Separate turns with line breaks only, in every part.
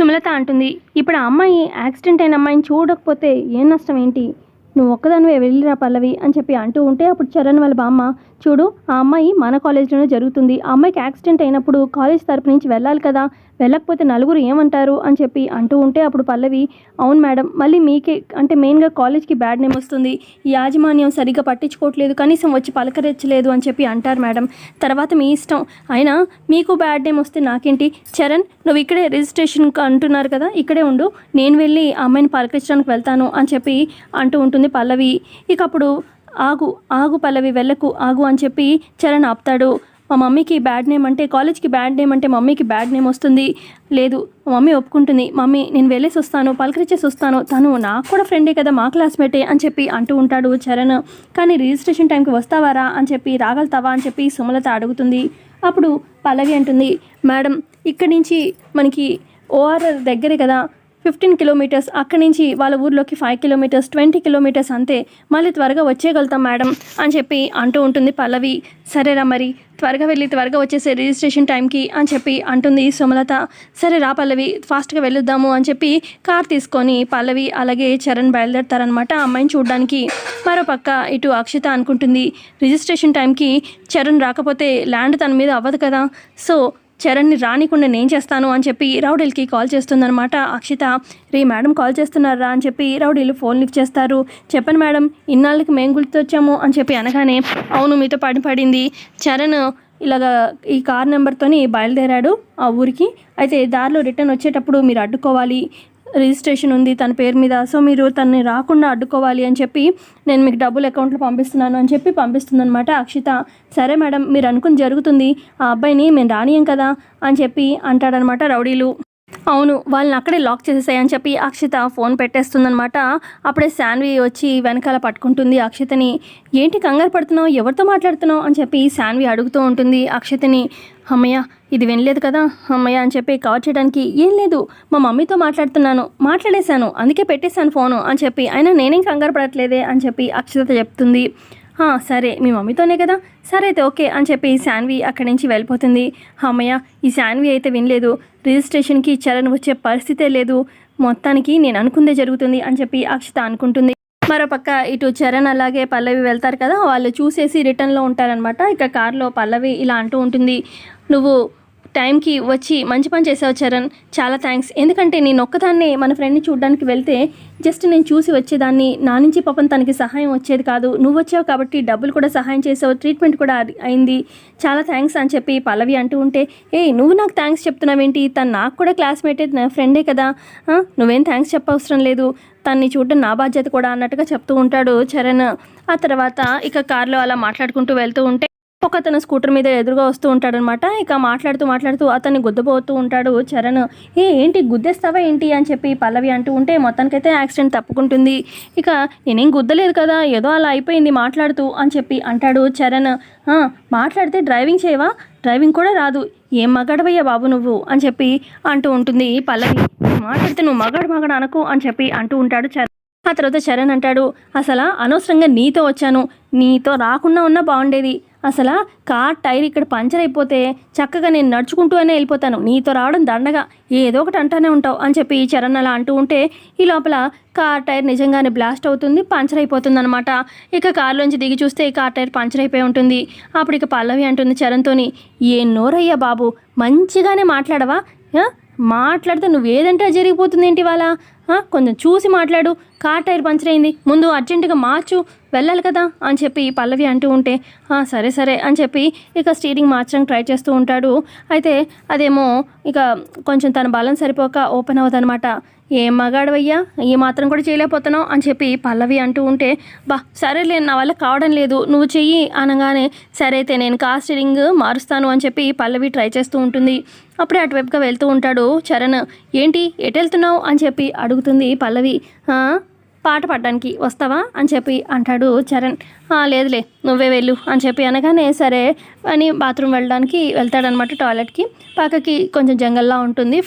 సుమలత అంటుంది ఇప్పుడు ఆ అమ్మాయి యాక్సిడెంట్ అయిన అమ్మాయిని చూడకపోతే ఏం నష్టం ఏంటి? నువ్వు ఒక్కదానివే వెళ్ళిరా పల్లవి అని చెప్పి అంటూ ఉంటే అప్పుడు చరణ్ వాళ్ళ బామ్మ చూడు ఆ అమ్మాయి మన కాలేజీలోనే జరుగుతుంది. ఆ అమ్మాయికి యాక్సిడెంట్ అయినప్పుడు కాలేజ్ తరపు నుంచి వెళ్ళాలి కదా. వెళ్ళకపోతే నలుగురు ఏమంటారు అని చెప్పి అంటూ ఉంటే అప్పుడు పల్లవి అవును మేడం మళ్ళీ మీకే అంటే మెయిన్గా కాలేజ్కి బ్యాడ్ నేమ్ వస్తుంది. ఈ యాజమాన్యం సరిగ్గా పట్టించుకోవట్లేదు కనీసం వచ్చి పలకరించలేదు అని చెప్పి అంటారు మేడం. తర్వాత మీ ఇష్టం. అయినా మీకు బ్యాడ్ నేమ్ వస్తే నాకేంటి? చరణ్ నువ్వు ఇక్కడే రిజిస్ట్రేషన్ అంటున్నారు కదా ఇక్కడే ఉండు. నేను వెళ్ళి ఆ అమ్మాయిని పలకరించడానికి వెళ్తాను అని చెప్పి అంటూ ఉంటుంది పల్లవి. ఇక అప్పుడు ఆగు ఆగు పల్లవి వెళ్ళకు ఆగు అని చెప్పి చరణ్ ఆపుతాడు. మా మమ్మీకి బ్యాడ్ నేమ్ అంటే కాలేజ్కి బ్యాడ్ నేమ్ అంటే మమ్మీకి బ్యాడ్ నేమ్ వస్తుంది. లేదు మా మమ్మీ ఒప్పుకుంటుంది. మమ్మీ నేను వెళ్ళేసి వస్తాను పలకరించేసి వస్తాను. తను నాకు కూడా ఫ్రెండే కదా మా క్లాస్మేటే అని చెప్పి అంటూ ఉంటాడు చరణ్. కానీ రిజిస్ట్రేషన్ టైంకి వస్తావారా అని చెప్పి రాగలుగుతావా అని చెప్పి సుమలత అడుగుతుంది. అప్పుడు పల్లవి అంటుంది మేడం ఇక్కడి నుంచి మనకి ఓఆర్ఆర్ దగ్గరే కదా ఫిఫ్టీన్ కిలోమీటర్స్ అక్కడి నుంచి వాళ్ళ ఊర్లోకి ఫైవ్ కిలోమీటర్స్ ట్వంటీ కిలోమీటర్స్ అంతే. మళ్ళీ త్వరగా వచ్చేయగలుగుతాం మేడం అని చెప్పి అంటూ ఉంటుంది పల్లవి. సరేరా మరి త్వరగా వెళ్ళి త్వరగా వచ్చేసే రిజిస్ట్రేషన్ టైంకి అని చెప్పి అంటుంది సుమలత. సరే రా పల్లవి ఫాస్ట్గా వెళ్ళొద్దాము అని చెప్పి కార్ తీసుకొని పల్లవి అలాగే చరణ్ బయలుదేరతారనమాట అమ్మాయిని చూడడానికి. మరోపక్క ఇటు అక్షిత అనుకుంటుంది రిజిస్ట్రేషన్ టైంకి చరణ్ రాకపోతే ల్యాండ్ తన మీద అవ్వదు కదా. సో చరణ్ని రానికుండా నేను చేస్తాను అని చెప్పి రౌడీలకి కాల్ చేస్తుందనమాట అక్షిత రే మేడం కాల్ చేస్తున్నారా? అని చెప్పి రౌడీలు ఫోన్ లిఫ్ట్ చేస్తారు. చెప్పండి మేడం ఇన్నాళ్ళకి మేము గుర్తొచ్చాము అని చెప్పి అనగానే అవును మీతో పడి పడింది. చరణ్ ఇలాగా ఈ కార్ నెంబర్తోని బయలుదేరాడు ఆ ఊరికి. అయితే దారిలో రిటర్న్ వచ్చేటప్పుడు మీరు అడ్డుకోవాలి. రిజిస్ట్రేషన్ ఉంది తన పేరు మీద. సో మీరు తనని రాకుండా అడ్డుకోవాలి అని చెప్పి నేను మీకు డబ్బులు అకౌంట్లో పంపిస్తున్నాను అని చెప్పి పంపిస్తుందనమాట అక్షిత. సరే మేడం మీరు అనుకుని జరుగుతుంది. ఆ అబ్బాయిని మేము రానియం కదా అని చెప్పి అంటాడనమాట రౌడీలు. అవును వాళ్ళని అక్కడే లాక్ చేసేసాయని చెప్పి అక్షిత ఫోన్ పెట్టేస్తుందనమాట అప్పుడే శాన్వి వచ్చి వెనకాల పట్టుకుంటుంది అక్షితని. ఏంటి కంగారు పడుతున్నావు? ఎవరితో మాట్లాడుతున్నావు? అని చెప్పి శాన్వి అడుగుతూ ఉంటుంది అక్షితని. అమ్మయ్య ఇది వినలేదు కదా అమ్మయ్య అని చెప్పి కవర్ చేయడానికి ఏం లేదు. మా మమ్మీతో మాట్లాడుతున్నాను మాట్లాడేశాను అందుకే పెట్టేశాను ఫోను అని చెప్పి. అయినా నేనేం కంగారు పడట్లేదే అని చెప్పి అక్షత చెప్తుంది. సరే మీ మమ్మీతోనే కదా? సరే అయితే ఓకే అని చెప్పి శాన్వి అక్కడి నుంచి వెళ్ళిపోతుంది. అమ్మయ్య ఈ శాన్వి అయితే వినలేదు. రిజిస్ట్రేషన్కి చరణ్ వచ్చే పరిస్థితే లేదు. మొత్తానికి నేను అనుకుందే జరుగుతుంది అని చెప్పి అక్షిత అనుకుంటుంది. మరోపక్క ఇటు చరణ్ అలాగే పల్లవి వెళ్తారు కదా వాళ్ళు చూసేసి రిటర్న్లో ఉంటారనమాట ఇక కార్లో పల్లవి ఇలా అంటూ ఉంటుంది. నువ్వు టైంకి వచ్చి మంచి పని చేసావు చరణ్. చాలా థ్యాంక్స్ ఎందుకంటే నేను ఒక్కదాన్నే మన ఫ్రెండ్ని చూడడానికి వెళ్తే జస్ట్ నేను చూసి వచ్చేదాన్ని. నా నుంచి పాపం తనకి సహాయం వచ్చేది కాదు. నువ్వు వచ్చావు కాబట్టి డబ్బులు కూడా సహాయం చేసావు. ట్రీట్మెంట్ కూడా అయింది. చాలా థ్యాంక్స్ అని చెప్పి పల్లవి అంటూ ఉంటే ఏ నువ్వు నాకు థ్యాంక్స్ చెప్తున్నావేంటి? తను నాకు కూడా క్లాస్మేటే నా ఫ్రెండే కదా. నువ్వేం థ్యాంక్స్ చెప్పవసరం లేదు. తన్ని చూడడం నా బాధ్యత కూడా అన్నట్టుగా చెప్తూ ఉంటాడు చరణ్. ఆ తర్వాత ఇక కార్లో అలా మాట్లాడుకుంటూ వెళ్తూ ఉంటే ఒక అతను స్కూటర్ మీద ఎదురుగా వస్తూ ఉంటాడనమాట. ఇక మాట్లాడుతూ మాట్లాడుతూ అతన్ని గుద్దబోతూ ఉంటాడు చరణ్. ఏ ఏంటి గుద్దేస్తావా ఏంటి? అని చెప్పి పల్లవి అంటూ ఉంటే మొత్తానికైతే యాక్సిడెంట్ తప్పుకుంటుంది. ఇక నేనేం గుద్దలేదు కదా ఏదో అలా అయిపోయింది మాట్లాడుతూ అని చెప్పి అంటాడు చరణ్. మాట్లాడితే డ్రైవింగ్ చేయవా? డ్రైవింగ్ కూడా రాదు. ఏం మగాడవయ్యా బాబు నువ్వు? అని చెప్పి అంటూ ఉంటుంది పల్లవి. మాట్లాడితే నువ్వు మగాడు మగాడు అనకు అని చెప్పి అంటూ ఉంటాడు చరణ్. ఆ తర్వాత చరణ్ అంటాడు అసలు అనవసరంగా నీతో వచ్చాను. నీతో రాకుండా ఉన్నా బాగుండేది. అసలు కార్ టైర్ ఇక్కడ పంచర్ అయిపోతే చక్కగా నేను నడుచుకుంటూ అనే వెళ్ళిపోతాను. నీతో రావడం దండగా. ఏదో ఒకటి అంటానే ఉంటావు అని చెప్పి చరణ్ అలా అంటూ ఉంటే ఈ లోపల కార్ టైర్ నిజంగానే బ్లాస్ట్ అవుతుంది పంచర్ అయిపోతుంది అనమాట ఇక కార్లోంచి దిగి చూస్తే ఈ కార్ టైర్ పంచర్ అయిపోయి ఉంటుంది. అప్పుడు ఇక పల్లవి అంటుంది చరణ్తోని ఏ నోరయ్యా బాబు మంచిగానే మాట్లాడవా? మాట్లాడితే నువ్వు ఏదంటే అది జరిగిపోతుంది ఏంటి వాళ్ళ కొంచెం చూసి మాట్లాడు. కార్ టైర్ పంచర్ అయింది. ముందు అర్జెంటుగా మార్చు. వెళ్ళాలి కదా అని చెప్పి పల్లవి అంటూ ఉంటే సరే సరే అని చెప్పి ఇక స్టీరింగ్ మార్చడానికి ట్రై చేస్తూ ఉంటాడు. అయితే అదేమో ఇక కొంచెం తన బలం సరిపోక ఓపెన్ అవుదనమాట ఏం మగాడవయ్యా? ఈ మాత్రం కూడా చేయలేకపోతున్నావు అని చెప్పి పల్లవి అంటూ ఉంటే బా సరేలే నా వల్ల కావడం లేదు. నువ్వు చెయ్యి అనగానే సరే అయితే నేను కార్ స్టీరింగ్ మారుస్తాను అని చెప్పి పల్లవి ట్రై చేస్తూ ఉంటుంది. అప్పుడే అటువైపుగా వెళ్తూ ఉంటాడు చరణ్. ఏంటి? ఎటు వెళ్తున్నావు? అని చెప్పి అడుగుతుంది పల్లవి. పాట పాడడానికి వస్తావా అని చెప్పి అంటాడు చరణ్. లేదులే నువ్వే వెళ్ళు అని చెప్పి అనగానే సరే అని బాత్రూమ్ వెళ్ళడానికి వెళ్తాడనమాట టాయిలెట్కి. పక్కకి కొంచెం జంగల్లా ఉంటుంది.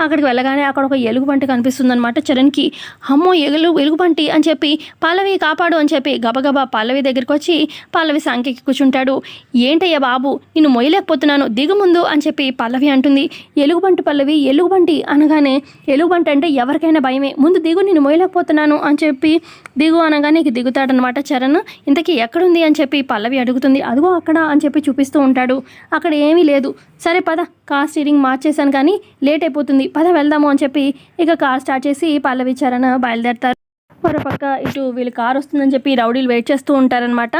అక్కడికి వెళ్ళగానే అక్కడ ఒక ఎలుగుబంటి కనిపిస్తుంది అనమాట చరణ్కి. అమ్మో ఎగులు ఎలుగుబంటి అని చెప్పి పల్లవి కాపాడు అని చెప్పి గబగబా పల్లవి దగ్గరికి వచ్చి పల్లవి సంఖ్యకి కూర్చుంటాడు. ఏంటయ్యా బాబు నిన్ను మొయ్యలేకపోతున్నాను దిగు ముందు అని చెప్పి పల్లవి అంటుంది. ఎలుగుబంటి పల్లవి ఎలుగుబంటి అనగానే ఎలుగుబంటి అంటే ఎవరికైనా భయమే ముందు దిగు నేను మొయ్యలేకపోతున్నాను అని చెప్పి దిగు అనగానే దిగుతాడనమాట చరణ్. ఇంతకీ ఎక్కడుంది అని చెప్పి పల్లవి అడుగుతుంది. అదిగో అక్కడ అని చెప్పి చూపిస్తూ ఉంటాడు. అక్కడ ఏమీ లేదు. సరే పద కార్ స్టీరింగ్ మార్చేశాను కానీ లేట్ అయిపోతుంది. పద వెళ్దాము అని చెప్పి ఇక కార్ స్టార్ట్ చేసి పల్లవి చరణ్ బయలుదేరతారు. మరోపక్క ఇటు వీళ్ళు కార్ వస్తుందని చెప్పి రౌడీలు వెయిట్ చేస్తూ ఉంటారనమాట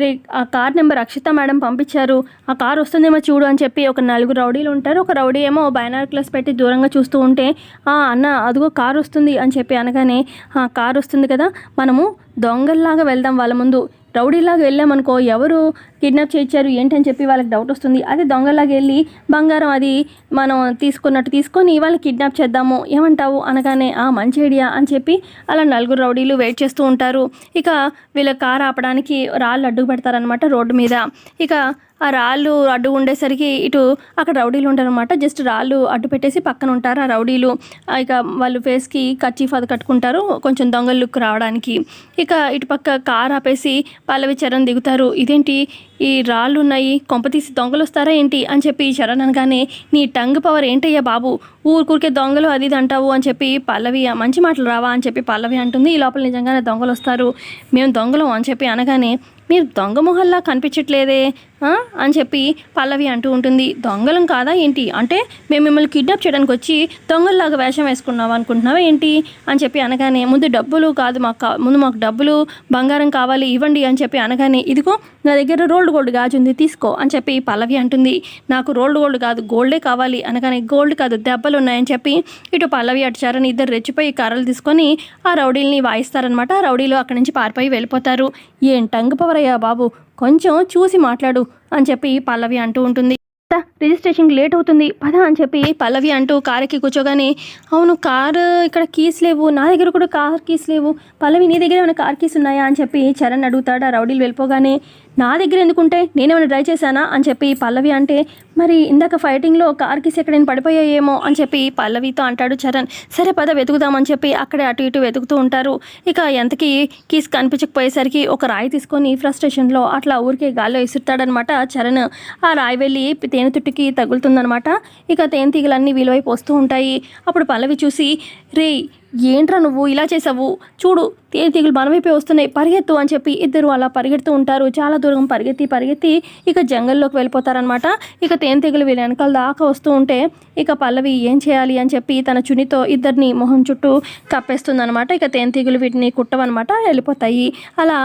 రే ఆ కార్ నెంబర్ అక్షిత మేడం పంపించారు. ఆ కార్ వస్తుందేమో చూడు అని చెప్పి ఒక నలుగురు రౌడీలు ఉంటారు. ఒక రౌడీ ఏమో బైనార్క్లస్ పెట్టి దూరంగా చూస్తూ ఉంటే ఆ అన్న అదిగో కార్ వస్తుంది అని చెప్పి అనగానే ఆ కార్ వస్తుంది కదా మనము దొంగల్లాగా వెళ్దాం వాళ్ళ ముందు. రౌడీలాగా వెళ్ళామనుకో ఎవరు కిడ్నాప్ చేయించారు ఏంటని చెప్పి వాళ్ళకి డౌట్ వస్తుంది. అదే దొంగలాగా వెళ్ళి బంగారం అది మనం తీసుకున్నట్టు తీసుకొని వాళ్ళని కిడ్నాప్ చేద్దాము ఏమంటావు అనగానే ఆ మంచి ఐడియా అని చెప్పి అలా నలుగురు రౌడీలు వెయిట్ చేస్తూ ఉంటారు. ఇక వీళ్ళ కార్ ఆపడానికి రాళ్ళు అడ్డు పెడతారనమాట రోడ్డు మీద. ఇక ఆ రాళ్ళు అడ్డు ఉండేసరికి ఇటు అక్కడ రౌడీలు ఉంటారనమాట జస్ట్ రాళ్ళు అడ్డు పెట్టేసి పక్కన ఉంటారు ఆ రౌడీలు. ఇక వాళ్ళు ఫేస్కి కచ్చీఫ్ అది కట్టుకుంటారు. కొంచెం దొంగలు లుక్ రావడానికి. ఇక ఇటు పక్క కార్ ఆపేసి పల్లవి చరణ్ దిగుతారు. ఇదేంటి? ఈ రాళ్ళు ఉన్నాయి. కొంపతీసి దొంగలు వస్తారా ఏంటి? అని చెప్పి చరణ్ అనగానే నీ టంగ్ పవర్ ఏంటయ్యా బాబు? ఊరికూరికే దొంగలు అది ఇది అంటావు అని చెప్పి పల్లవి మంచి మాటలు రావా అని చెప్పి పల్లవి అంటుంది. ఈ లోపల నిజంగానే దొంగలు వస్తారు. మేము దొంగలం అని చెప్పి అనగానే మీరు దొంగ మొహల్లా కనిపించట్లేదే. అని చెప్పి పల్లవి అంటూ ఉంటుంది దొంగలం కాదా ఏంటి? అంటే మేము మిమ్మల్ని కిడ్నాప్ చేయడానికి వచ్చి దొంగల్లాగా వేషం వేసుకున్నాం అనుకుంటున్నావా ఏంటి? అని చెప్పి అనగానే ముందు డబ్బులు కాదు మాకు కా- ముందు మాకు డబ్బులు బంగారం కావాలి ఇవ్వండి అని చెప్పి అనగానే ఇదిగో నా దగ్గర రోల్డ్ గోల్డ్ గాజు ఉంది తీసుకో అని చెప్పి పల్లవి అంటుంది. నాకు రోల్డ్ గోల్డ్ కాదు గోల్డే కావాలి అనగానే గోల్డ్ కాదు దెబ్బలు ఉన్నాయని చెప్పి ఇటు పల్లవి అటుచారని ఇద్దరు రెచ్చిపోయి కర్రలు తీసుకొని ఆ రౌడీల్ని వాయిస్తారనమాట ఆ రౌడీలు అక్కడి నుంచి పారిపోయి వెళ్ళిపోతారు. ఏం టంగ్ పవర్ బాబు? కొంచెం చూసి మాట్లాడు అని చెప్పి పల్లవి అంటూ ఉంటుంది. రిజిస్ట్రేషన్కి లేట్ అవుతుంది. పద అని చెప్పి పల్లవి అంటూ కారుకి కూర్చోగానే అవును కారు ఇక్కడ కీస్ లేవు. నా దగ్గర కూడా కార్ కీస్ లేవు. పల్లవి నీ దగ్గర ఏమైనా కార్ కీస్ ఉన్నాయా? అని చెప్పి చరణ్ అడుగుతాడు. ఆ రౌడీలు వెళ్ళిపోగానే నా దగ్గర ఎందుకుంటే? నేనేమైనా డ్రైవ్ చేశానా? అని చెప్పి పల్లవి అంటే మరి ఇందాక ఫైటింగ్లో కార్ కీస్ ఎక్కడైనా పడిపోయాయేమో? అని చెప్పి పల్లవితో అంటాడు చరణ్. సరే పద వెతుకుదామని చెప్పి అక్కడే అటు ఇటు వెతుకుతూ ఉంటారు. ఇక ఎంతకి కీస్ కనిపించకపోయేసరికి ఒక రాయి తీసుకొని ఫ్రస్ట్రేషన్లో అట్లా ఊరికే గాల్లో విసురుతాడనమాట చరణ్. ఆ రాయి వెళ్ళి తేనె తుట్టుకి తగులుతుందనమాట ఇక తేనెతీగలన్నీ వీలువైపు వస్తూ ఉంటాయి. అప్పుడు పల్లవి చూసి రే ఏంట్రా నువ్వు? ఇలా చేసావు? చూడు తేనె తీగలు వస్తున్నాయి. పరిగెత్తు అని చెప్పి ఇద్దరు అలా పరిగెడుతూ ఉంటారు. చాలా దూరం పరిగెత్తి పరిగెత్తి ఇక జంగల్లోకి వెళ్ళిపోతారనమాట ఇక తేనెతీగలు వీళ్ళ వెనకాల దాకా వస్తూ ఉంటే ఇక పల్లవి ఏం చేయాలి అని చెప్పి తన చునితో ఇద్దరిని మొహం చుట్టూ కప్పేస్తుందనమాట ఇక తేనెతీగలు వీటిని కుట్టవన్నమాట. వెళ్ళిపోతాయి. అలా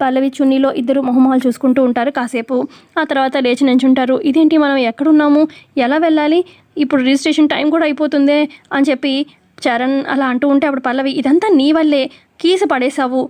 పల్లవి చున్నీలో ఇద్దరు మొహమాలు చూసుకుంటూ ఉంటారు. కాసేపు ఆ తర్వాత లేచి నించుంటారు ఇదేంటి మనం ఎక్కడున్నాము? ఎలా వెళ్ళాలి? ఇప్పుడు రిజిస్ట్రేషన్ టైం కూడా అయిపోతుందే అని చెప్పి చరణ్ అలా అంటూ ఉంటే అప్పుడు పల్లవి ఇదంతా నీ వల్లే. కీసు పడేసావు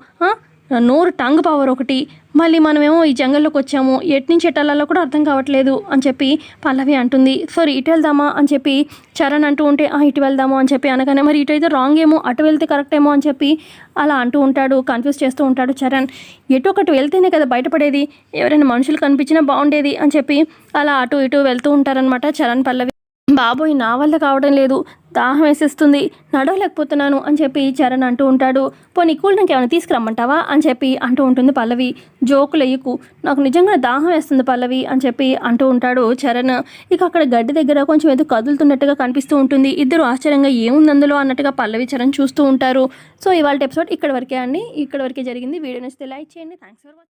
నోరు టంగ్ పవర్ ఒకటి. మళ్ళీ మనమేమో ఈ జంగల్లోకి వచ్చాము. ఎటు నుంచి ఎట్టాలలో కూడా అర్థం కావట్లేదు అని చెప్పి పల్లవి అంటుంది. సారీ ఇటు వెళ్దామా? అని చెప్పి చరణ్ అంటూ ఉంటే "ఆ, ఇటు వెళ్దాము అని చెప్పి అనగానే మరి ఇటు అయితే రాంగ్ ఏమో అటు వెళ్తే కరెక్ట్ ఏమో అని చెప్పి అలా అంటూ ఉంటాడు కన్ఫ్యూజ్ చేస్తూ ఉంటాడు చరణ్. ఎటు ఒకటి వెళ్తేనే కదా బయటపడేది? ఎవరైనా మనుషులు కనిపించినా బాగుండేది? అని చెప్పి అలా అటు ఇటు వెళ్తూ ఉంటారనమాట చరణ్ పల్లవి. బాబోయ్ నా వల్ల కావడం లేదు. దాహం వేసేస్తుంది. నడవలేకపోతున్నాను అని చెప్పి చరణ్ అంటూ ఉంటాడు. పోనీ కూల్ డ్రింక్ ఏమైనా తీసుకురమ్మంటావా అని చెప్పి అంటూ ఉంటుంది పల్లవి. జోకులు ఎయ్యకు నాకు నిజంగా దాహం వేస్తుంది పల్లవి అని చెప్పి అంటూ ఉంటాడు చరణ్. ఇక అక్కడ గడ్డి దగ్గర కొంచెం ఏదో కదులుతున్నట్టుగా కనిపిస్తూ ఉంటుంది. ఇద్దరు ఆశ్చర్యంగా ఏముంది అందులో అన్నట్టుగా పల్లవి చరణ్ చూస్తూ ఉంటారు. సో ఇవాళ ఎపిసోడ్ ఇక్కడ వరకే అండి. ఇక్కడ వరకే జరిగింది. వీడియో నచ్చితే లైక్ చేయండి. Thanks for watching